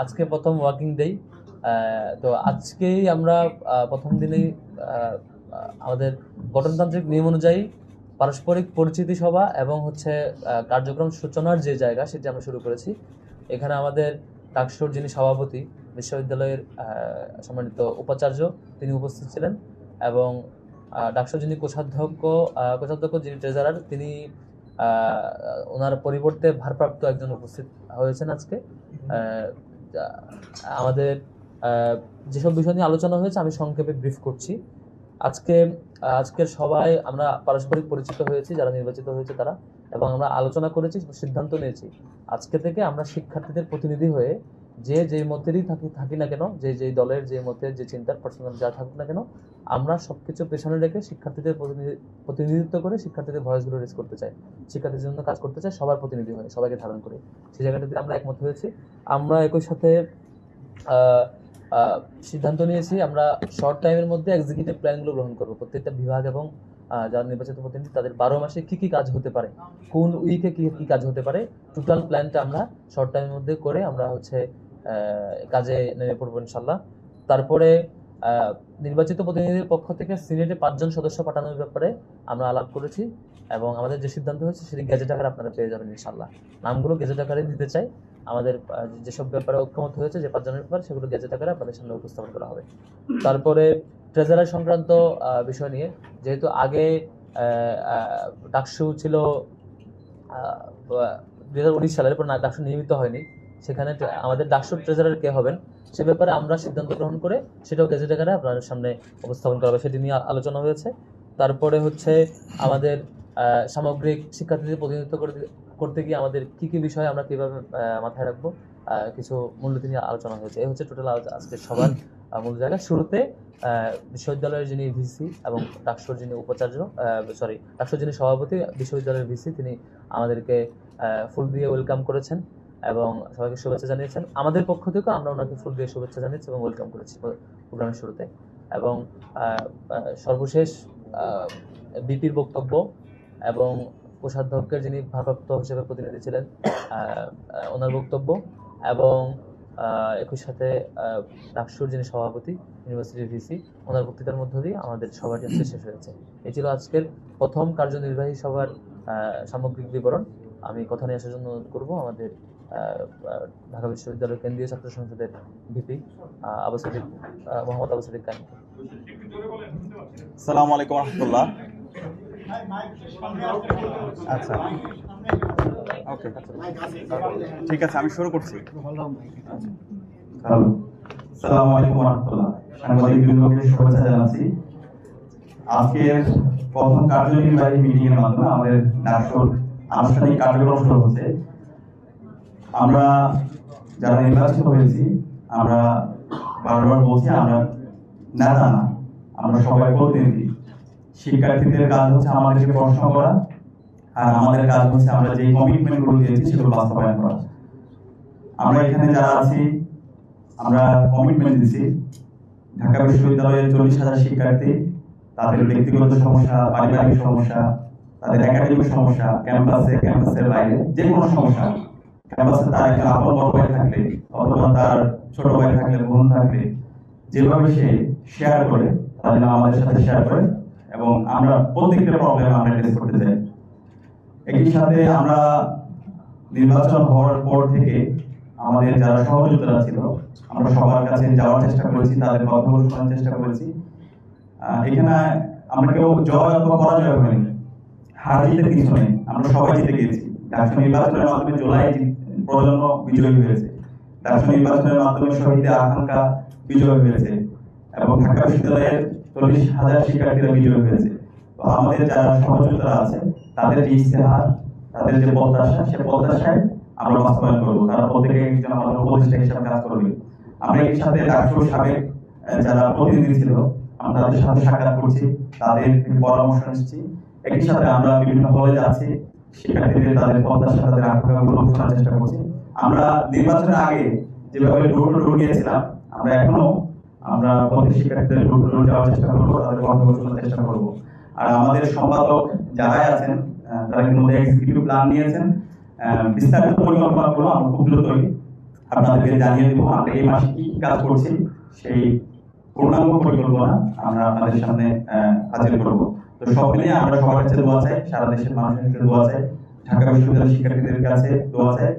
আজকে প্রথম ওয়ার্কিং ডেই তো আজকেই আমরা প্রথম দিনেই আমাদের গঠনতান্ত্রিক নিয়ম অনুযায়ী পারস্পরিক পরিচিতি সভা এবং হচ্ছে কার্যক্রম সূচনার যে জায়গা সেটি আমরা শুরু করেছি। এখানে আমাদের ডাকসুর যিনি সভাপতি, বিশ্ববিদ্যালয়ের সম্মানিত উপাচার্য, তিনি উপস্থিত ছিলেন এবং ডাকসুর যিনি কোষাধ্যক্ষ কোষাধ্যক্ষ যিনি ট্রেজারার, তিনি ওনার পরিবর্তে ভারপ্রাপ্ত একজন উপস্থিত হয়েছেন আজকে। আমাদের যেসব বিষয় নিয়ে আলোচনা হয়েছে, আমি সংক্ষেপে ব্রিফ করছি। আজকে আজকের সবাই আমরা পারস্পরিক পরিচিত হয়েছি, যারা নির্বাচিত হয়েছে তারা, এবং আমরা আলোচনা করেছি সিদ্ধান্ত নিয়েছি। আজকে থেকে আমরা শিক্ষার্থীদের প্রতিনিধি হয়ে যে যেই মতেরই থাকি থাকি না কেন, যে যেই দলের যে মতের যে চিন্তার পার্সোনাল যা থাকুক না কেন, আমরা সব কিছু পেছনে রেখে শিক্ষার্থীদের প্রতিনিধি প্রতিনিধিত্ব করে শিক্ষার্থীদের ভয়েসগুলো রেজ করতে চাই। শিক্ষার্থীদের জন্য কাজ করতে চাই, সবার প্রতিনিধি হয়ে, সবাইকে ধারণ করে। সেই জায়গাটাতে আমরা একমত হয়েছি। আমরা একই সাথে সিদ্ধান্ত নিয়েছি, আমরা শর্ট টাইমের মধ্যে এক্সিকিউটিভ প্ল্যানগুলো গ্রহণ করব। প্রত্যেকটা বিভাগ এবং যারা নির্বাচিত প্রতিনিধি, তাদের বারো মাসে কি কি কাজ হতে পারে? কোন উইকে কি কি কাজ হতে পারে? টোটাল প্ল্যানটা আমরা শর্ট টাইমের মধ্যে করে আমরা হচ্ছে কাজে নেমে পড়ব ইনশাল্লাহ। তারপরে নির্বাচিত প্রতিনিধির পক্ষ থেকে সিনেটে পাঁচজন সদস্য পাঠানোর ব্যাপারে আমরা আলাপ করেছি এবং আমাদের যে সিদ্ধান্ত হয়েছে সেটি গেজেট আকারে আপনারা পেয়ে যাবেন ইনশাল্লাহ। নামগুলো গেজেট আকারে দিতে চাই। আমাদের যেসব ব্যাপারে ঐক্যমত হয়েছে, যে পাঁচজনের ব্যাপারে, সেগুলো গেজেট আকারে আপনাদের সামনে উপস্থাপন করা হবে। তারপরে, ট্রেজারার সংক্রান্ত বিষয় নিয়ে। যেহেতু আগে ডাকসু ছিল দুই হাজার উনিশ সালের, পর ডাকসু নিয়মিত হয়নি। সেখানে আমাদের ডাকসুর ট্রেজারার কে হবেন, সে ব্যাপারে আমরা সিদ্ধান্ত গ্রহণ করে সেটাও গেজেট আকারে আপনাদের সামনে উপস্থাপন করা হবে। সেটি নিয়ে আলোচনা হয়েছে। তারপরে হচ্ছে আমাদের সামগ্রিক শিক্ষার্থীদের প্রতিনিধিত্ব করে করতে গিয়ে আমাদের কি কি বিষয় আমরা কীভাবে মাথায় রাখব কিছু মূলনীতি নিয়ে আলোচনা হয়েছে। এই হচ্ছে টোটাল আজকে সবার মূল জায়গা। শুরুতে বিশ্ববিদ্যালয়ের যিনি ভিসি এবং ডাকসুর যিনি উপাচার্য সরি ডাকসুর যিনি সভাপতি, বিশ্ববিদ্যালয়ের ভিসি তিনি আমাদেরকে ফুল দিয়ে ওয়েলকাম করেছেন। এবং সবাইকে শুভেচ্ছা জানিয়েছেন। আমাদের পক্ষ থেকেও আমরা ওনাকে ফুল দিয়ে শুভেচ্ছা জানিয়েছি এবং ওয়েলকাম করেছি প্রোগ্রামের শুরুতে। এবং সর্বশেষ বিপির বক্তব্য এবং কোষাধ্যক্ষের যিনি ভারপ্রাপ্ত হিসেবে প্রতিনিধি ছিলেন ওনার বক্তব্য এবং একই সাথে ডাকসুর যিনি সভাপতি ইউনিভার্সিটির ভিসি ওনার বক্তৃতার মধ্য দিয়ে আমাদের সভাটি আজকে শেষ হয়েছে। এই ছিল আজকের প্রথম কার্যনির্বাহী সভার সামগ্রিক বিবরণ। আমি কথা নিয়ে আসার জন্য অনুরোধ করব আমাদের ঢাকা বিশ্ববিদ্যালয়ের কেন্দ্রীয় ছাত্র সংসদের ভিপি আবু সাদিক মোহাম্মদ আবু সাদিক কানিকে সালাম আলাইকুম রহমতুল্লাহ। আচ্ছা। ওকে। ঠিক আছে আমি শুরু করছি। সালাম। আলাইকুম রহমতুল্লাহ। সাংবাদিক শুভেচ্ছা জানাচ্ছি। আজকের প্রথম কার্যনির্বাহী মিটিং এর মাধ্যমে আমাদের ডাকসুর আনুষ্ঠানিক কার্যক্রম শুরু হচ্ছে। আমরা যারা নির্বাচিত হয়েছি, আমরা বারবার বলছি, আমরা নেতা না আমরা সবাই প্রতিনিধি। শিক্ষার্থীদের কাজ হচ্ছে আমাদেরকে প্রশ্ন করা, আর আমাদের কাজ হচ্ছে আমরা যে কমিটমেন্টগুলো দিয়েছি সেগুলো বাস্তবায়ন করা। আমরা এখানে যারা আছি, আমরা কমিটমেন্ট দিছি। ঢাকা বিশ্ববিদ্যালয়ের চল্লিশ হাজার শিক্ষার্থী, তাদের ব্যক্তিগত সমস্যা, পারিবারিক সমস্যা, তাদের একাডেমিক সমস্যা ক্যাম্পাসে ক্যাম্পাসের বাইরে যে কোনো সমস্যা ক্যাম্পাসে তার একটা আপন বড় ভাই থাকলে, অথবা তার ছোট ভাই থাকলে, বোন থাকলে, যেভাবে সে শেয়ার করে, তাদের আমাদের সাথে শেয়ার করে, এবং আমরা প্রত্যেকটা প্রবলেম আমরা অ্যাড্রেস করতে চাই। একই সাথে আমরা নির্বাচন হওয়ার পর থেকে আমাদের যারা সহযোগিতা ছিল, আমরা সবার কাছে যাওয়ার চেষ্টা করেছি, তাদের কথাগুলো শোনার চেষ্টা করেছি। এখানে আমরা কেউ জয় অথবা পরাজয় হয়নি। হার জিতে কিছু নেই। আমরা সবাই জিতে গিয়েছি। নির্বাচনের মাধ্যমে জুলাই প্রজন্ম বিজয়ী হয়েছে। ডাকসু নির্বাচনের মাধ্যমে শহীদের আকাঙ্ক্ষা বিজয় হয়েছে এবং ঢাকা বিশ্ববিদ্যালয়ের চল্লিশ হাজার শিক্ষার্থীরা বিজয় হয়েছে। তো আমাদের যারা সহযোগিতা আছে, তাদের যে ইস্তেহার তাদের যে প্রত্যাশা, সে প্রত্যাশায় আমরা বাস্তবায়ন করব। তারা প্রত্যেকে একজন আমাদের উপদেষ্টা হিসাবে কাজ করবে। আমরা এর সাথে ডাক্তার সাবেক যারা প্রতিনিধি ছিল, আমরা তাদের সাথে সাক্ষাৎ করছি, তাদের পরামর্শ নিচ্ছি। একই সাথে আমরা বিভিন্ন কলেজে আছি শিক্ষার্থীদের তাদের প্রত্যাশা তাদের আকাঙ্ক্ষাগুলো শোনার চেষ্টা করছি আমরা নির্বাচনের আগে যেভাবে ডোর ডোর গিয়েছিলাম, আমরা এখনও আমরা প্রত্যেক শিক্ষার্থীদের ডোর ডোর যাওয়ার চেষ্টা করব, তাদের কথাগুলো শোনার চেষ্টা করব। আর আমাদের সম্পাদক যারাই আছেন তারা কিন্তু এক্সিকিউটিভ প্ল্যান নিয়েছেন। বিস্তারিত পরিকল্পনাগুলো আমরা খুব দ্রুতই আপনাদেরকে জানিয়ে দেবো। আমরা এই মাসে কি কাজ করছি, সেই পূর্ণাঙ্গ পরিকল্পনা আমরা আপনাদের সামনে হাজির করব। তো সব মিলিয়ে আমরা সবার কাছে দোয়া চাই, সারা দেশের মানুষের কাছে দোয়া চাই, ঢাকা বিশ্ববিদ্যালয়ের শিক্ষার্থীদের কাছে দোয়া চাই।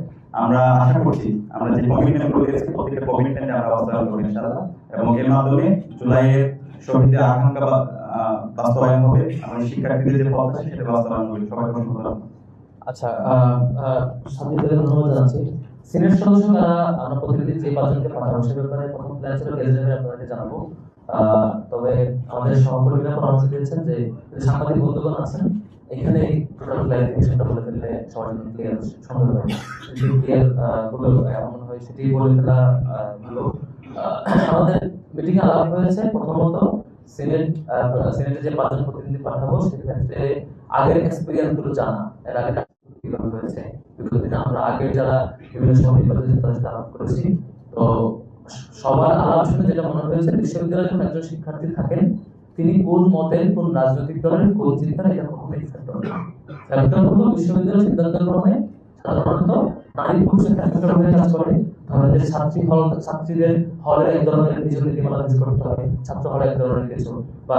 আমরা আশা করছি আমরা যে কমিটমেন্ট দিয়েছি প্রত্যেকটা কমিটমেন্টে আমরা বাস্তবায়ন করব ইনশাআল্লাহ। এবং এর মাধ্যমে জুলাইয়ের শহীদের আকাঙ্ক্ষা বাস্তবায়ন হবে। আমাদের শিক্ষার্থীদের যে প্রত্যাশা সেটা বাস্তবায়ন হবে সবাইকে ধন্যবাদ। আচ্ছা সাথীদের ধন্যবাদ জানাচ্ছি। সিনিয়র সদস্য যারা আমরা প্রতিনিধি যে পাঁচজনকে সে ব্যাপারে প্রথম প্ল্যান ছিল গেজেটে আপনাদেরকে জানাব। তবে আমাদের সহকর্মীরা পরামর্শ দিয়েছেন যে সাংবাদিক বন্ধুগণ আছেন, এখানে টোটাল ক্লারিফিকেশনটা বলে ফেললে সবার জন্য ক্লিয়ার সুন্দর হয় যদি ক্লিয়ার হলো এমন হয়, সেটি বলে ফেলা ভালো। আমাদের মিটিং আলাপ হয়েছে। প্রথমত সিনেট সিনেটে যে পাঁচজন প্রতিনিধি পাঠাবো, সেক্ষেত্রে আগের এক্সপিরিয়েন্সগুলো জানা। এর আগে কীভাবে হয়েছে দিনে আমরা আগের যারা বিভিন্ন সময় নির্বাচন তাদের আলাপ করেছি, তো সবার আলাপ শুনে যেটা মনে হয়েছে বিশ্ববিদ্যালয়ে যখন একজন শিক্ষার্থী থাকেন, তিনি কোন মতের কোন রাজনৈতিক দলের, কোন চিন্তার, এটা কখনোই ফ্যাক্টর না। ফ্যাক্টর হলো বিশ্ববিদ্যালয় সিদ্ধান্ত গ্রহণে সাধারণত নারী পুরুষ একটা ফ্যাক্টর হয়ে কাজ করে। ধরেন ছাত্রী হল ছাত্রীদের হলে এক ধরনের কিছু নীতিমালা করতে হয় ছাত্র হলে এক ধরনের কিছু। বা